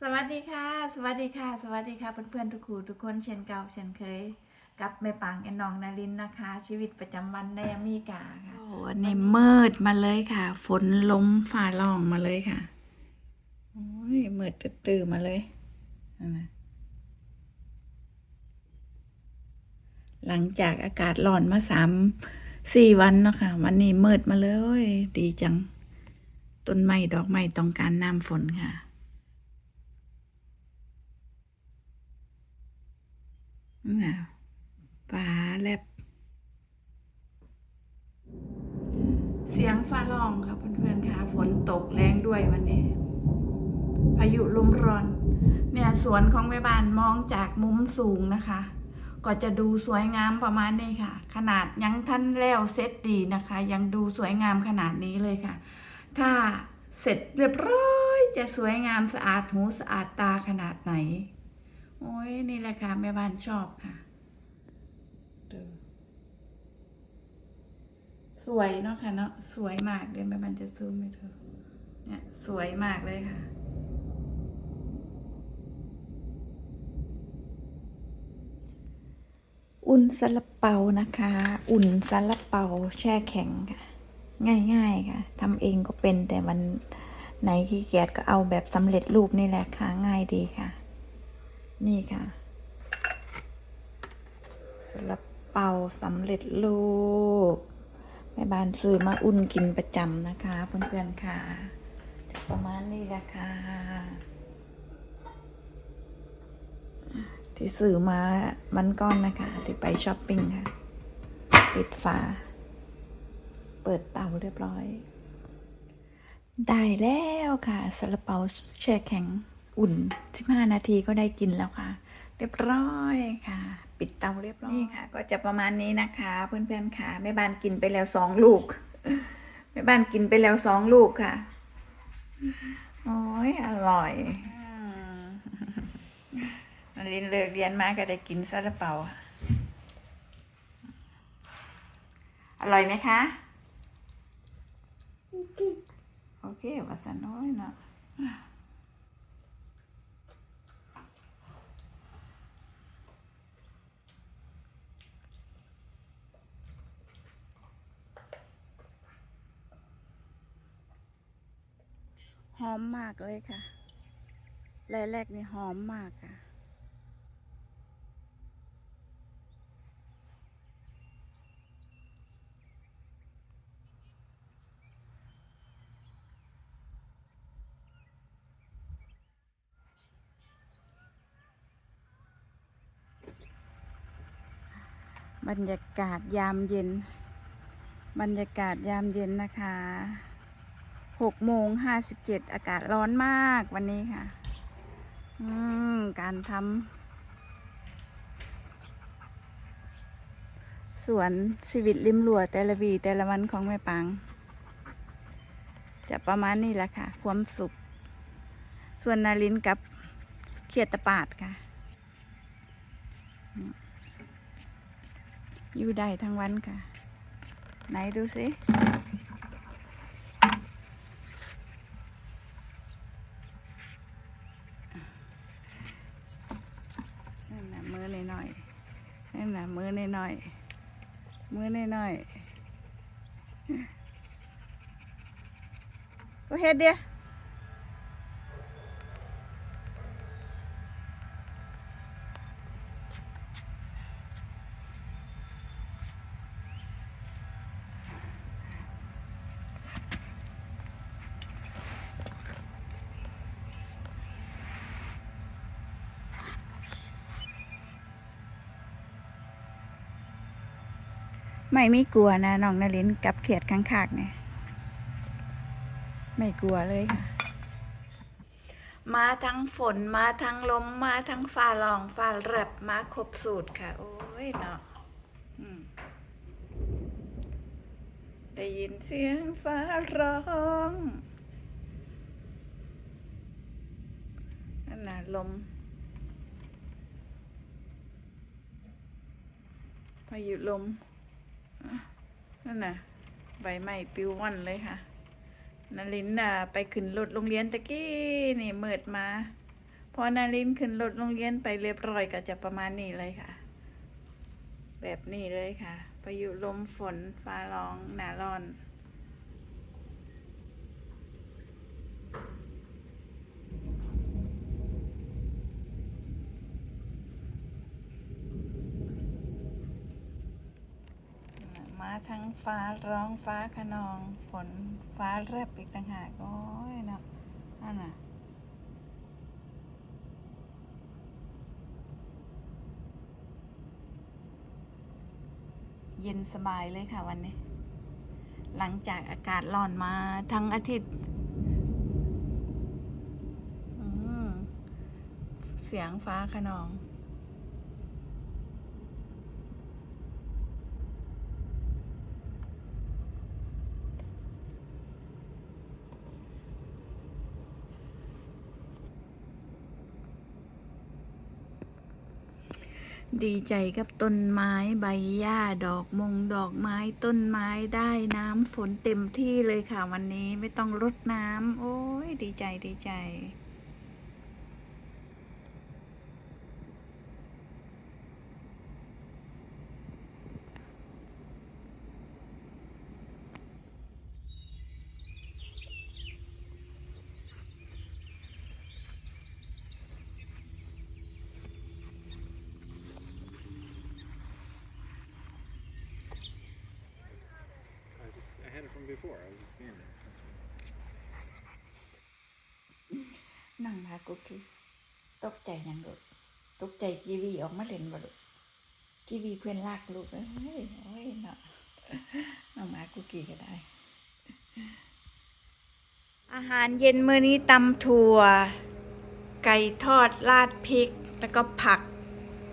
สวัสดีค่ะ สวัสดีค่ะ สวัสดีค่ะ เพื่อนๆทุกคู่ทุกคนเช่นเก่าเช่นเคย กับแม่ปางแอนนองนารินนะคะ ชีวิตประจำวันในอเมริกาค่ะ โอ้อันนี้มืดมาเลยค่ะ ฝนล้มฝ่าล่องมาเลยค่ะ โอ้ยมืดตื่นมาเลยนั่นน่ะหลังจากอากาศร้อนมาสามสี่วันเนาะค่ะ วันนี้มืดมาเลย ดีจัง ต้นไม้ดอกไม้ต้องการน้ำฝนค่ะ น่ะฟ้าแลบ เสียงฟ้าร้องค่ะเพื่อนๆค่ะฝนตกแรงด้วยวันนี้ พายุลมร้อน เนี่ยสวนของแม่บ้านมองจากมุมสูงนะคะ ก็จะดูสวยงามประมาณนี้ค่ะ ขนาดยังท่านแล้วเสร็จดีนะคะ ยังดูสวยงามขนาดนี้เลยค่ะ ถ้าเสร็จเรียบร้อยจะสวยงามสะอาดหูสะอาดตาขนาดไหน โอ้ยนี่แหละค่ะ แม่บ้านชอบค่ะ สวยเนาะค่ะเนาะสวยมากเดี๋ยวแม่บ้านจะซูมให้ดูเนี่ยสวยมากเลยค่ะอุ่นซาลาเปานะคะ อุ่นซาลาเปาแช่แข็งค่ะ ง่ายๆค่ะทำเองก็เป็นแต่วันไหนขี้เกียจก็เอาแบบสำเร็จรูปนี่แหละค่ะ ง่ายดีค่ะ นี่ค่ะซาลาเปาสำเร็จรูปแม่บ้านซื้อมาอุ่นกินประจำนะคะ เพื่อนๆค่ะจะประมาณนี้แหละค่ะ ที่ซื้อมามันก้อนนะคะ ที่ไปช้อปปิ้งค่ะ ปิดฝา เปิดเตาเรียบร้อย ได้แล้วค่ะซาลาเปาแช่แข็ง อุ่น 15 นาทีก็ได้กินแล้วค่ะ เรียบร้อยค่ะ ปิดเตาเรียบร้อยนี่ค่ะ ก็จะประมาณนี้นะคะ เพื่อนๆค่ะแม่บ้านกินไปแล้วสองลูกแม่บ้านกินไปแล้วสองลูกค่ะโอ้ยอร่อยนารินเลิกเรียนมาก็ได้กินซาลาเปาอร่อยไหมคะโอเคว่าสน้อยเนาะ หอมมากเลยค่ะแรกๆนี่หอมมากค่ะ บรรยากาศยามเย็น บรรยากาศยามเย็นนะคะ หกโมงห้าสิบเจ็ดอากาศร้อนมากวันนี้ค่ะ อืม การทำสวนชีวิตริมรั้วแต่ละวีแต่ละวันของแม่ปัง จะประมาณนี้แหละค่ะ ความสุข ส่วนนารินกับเขียดตะปาดค่ะ อยู่ได้ทั้งวันค่ะ ไหนดูสิ มือหน่อยๆมือหน่อยๆก็เฮ็ดเดีย ไม่ไมีกลัวนะน้องนารินกับเขียดข้างๆเนี่ยไม่กลัวเลยค่ะ มาทั้งฝนมาทั้งลมมาทั้งฟ้าร้องฟ้าแรบมาครบสูตรค่ะ โอ้ยเนาะได้ยินเสียงฟ้าร้องนั่นน่ะลม พายุลม นั่นน่ะ ใบไม้ปิวว่อนเลยค่ะนารินน่ะไปขึ้นรถโรงเรียนตะกี้นี่เมิดมา พอนารินขึ้นรถโรงเรียนไปเรียบร้อยก็จะประมาณนี้เลยค่ะ แบบนี้เลยค่ะ ไปอยู่ลมฝนฟ้าร้องหนาร้อน มาทั้ง ฟ้าร้องฟ้าขนอง ฝนฟ้าแรบอีกต่างหากโอ้ยเนาะนั่นน่ะเย็นสบายเลยค่ะวันนี้ หลังจากอากาศร้อนมาทั้งอาทิตย์เสียงฟ้าขนอง ดีใจกับต้นไม้ใบหญ้าดอกมงดอกไม้ต้นไม้ได้น้ำฝนเต็มที่เลยค่ะวันนี้ไม่ต้องรดน้ำโอ้ยดีใจดีใจ before. I was just scanning it. นั่งมากุกกี้ตกใจหยังลูกตกใจกีวีออกมาเล่นบ่ลูกกีวีเพื่อนลากลูกเอ้ยโอ้ยเนาะนั่งมากุกกี้ก็ได้ อาหารเย็นมื้อนี้ตำถั่ว ไก่ทอดราดพริก แล้วก็ผัก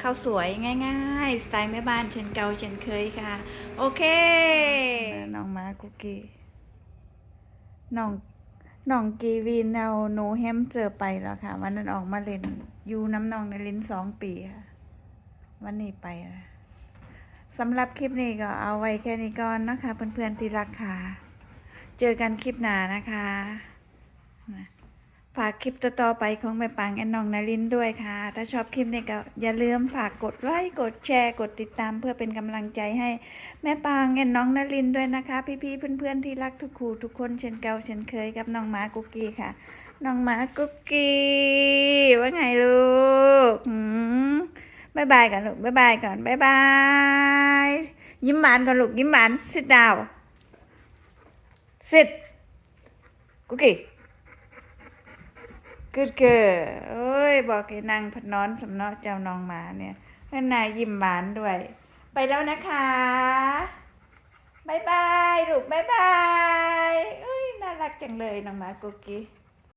ข้าวสวยง่าย ๆ สไตล์แม่บ้านเช่นเก่าเช่นเคยค่ะ โอเคน้อง คุกกี้น้องน้องกีวีนเอาโนูแฮมเจอไปแล้วค่ะ วันนั้นออกมาเล่นอยู่น้ำนองในลิ้นสองปีค่ะ วันนี้ไปแล้วสำหรับคลิปนี้ก็เอาไว้แค่นี้ก่อนนะคะ เพื่อนๆที่รักค่ะ เจอกันคลิปหน้านะคะ ฝากคลิปต่อๆไปของแม่ปังแอนนองนารินด้วยค่ะ ถ้าชอบคลิปนี้ก็อย่าลืมฝากกดไลค์กดแชร์กดติดตามเพื่อเป็นกำลังใจให้แม่ปังแอนน้องนารินด้วยนะคะ พี่ๆเพื่อนๆที่รักทุกคู่ทุกคนเช่นเก่าเช่นเคยกับน้องหมากุกกี้ค่ะน้องหมากุกกี้ว่าไงลูกบายบายกันลูกบายบายก่อนบายบายยิ้มหวานก่อนลูกยิ้มหวานสิดดาว sit กุกกี้ กึดเกอเอ้ย บอกให้นางพนอนสำเนาะเจ้านองหมาเนี่ยให้นายยิ้มหวานด้วย ไปแล้วนะคะบายบายลูกบายบายเอ้ย น่ารักจังเลยน้องหมากุกกี้